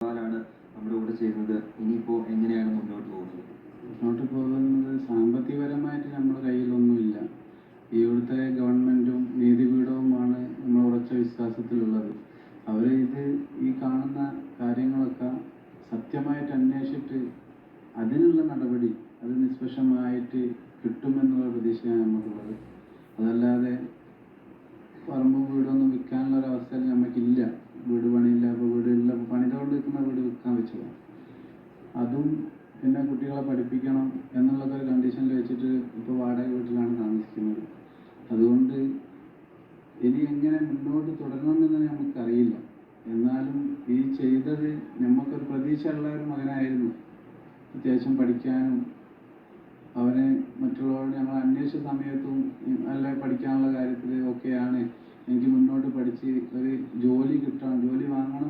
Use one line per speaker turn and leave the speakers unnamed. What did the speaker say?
ാണ് നമ്മുടെ കൂടെ ചെയ്യുന്നത്. ഇനിയിപ്പോ എങ്ങനെയാണ് മുന്നോട്ട് പോകുന്നത്?
മുന്നോട്ട് പോകുന്നത് സാമ്പത്തികപരമായിട്ട് നമ്മുടെ കയ്യിലൊന്നുമില്ല. ഇവിടുത്തെ ഗവൺമെന്റും നീതിപീഠവുമാണ് നമ്മൾ ഉറച്ച വിശ്വാസത്തിലുള്ളത്. അവർ ഇത് ഈ കാണുന്ന കാര്യങ്ങളൊക്കെ സത്യമായിട്ട് അന്വേഷിച്ചിട്ട് അതിനുള്ള നടപടി അത് നിഷ്പക്ഷമായിട്ട് കിട്ടുമെന്നുള്ള പ്രതീക്ഷയാണ് നമുക്കുള്ളത് പണിതോണ്ട് നിൽക്കുന്ന വീട് വിൽക്കാൻ വെച്ചത്. അതും പിന്നെ കുട്ടികളെ പഠിപ്പിക്കണം എന്നുള്ളൊക്കെ ഒരു കണ്ടീഷനിൽ വെച്ചിട്ട് ഇപ്പോൾ വാടക വീട്ടിലാണ് താമസിക്കുന്നത്. അതുകൊണ്ട് ഇനി എങ്ങനെ മുന്നോട്ട് തുടരണമെന്ന് നമുക്കറിയില്ല. എന്നാലും ഈ ചെയ്തത് നമുക്കൊരു പ്രതീക്ഷയുള്ള ഒരു മകനായിരുന്നു. അത്യാവശ്യം പഠിക്കാനും അവനെ മറ്റുള്ളവരോട് ഞങ്ങൾ അന്വേഷിച്ച സമയത്തും നല്ല പഠിക്കാനുള്ള കാര്യത്തിൽ ഒക്കെയാണ് എനിക്ക് മുന്നോട്ട് പഠിച്ച് ഒരു ജോലി കിട്ടണം ജോലി വാങ്ങണം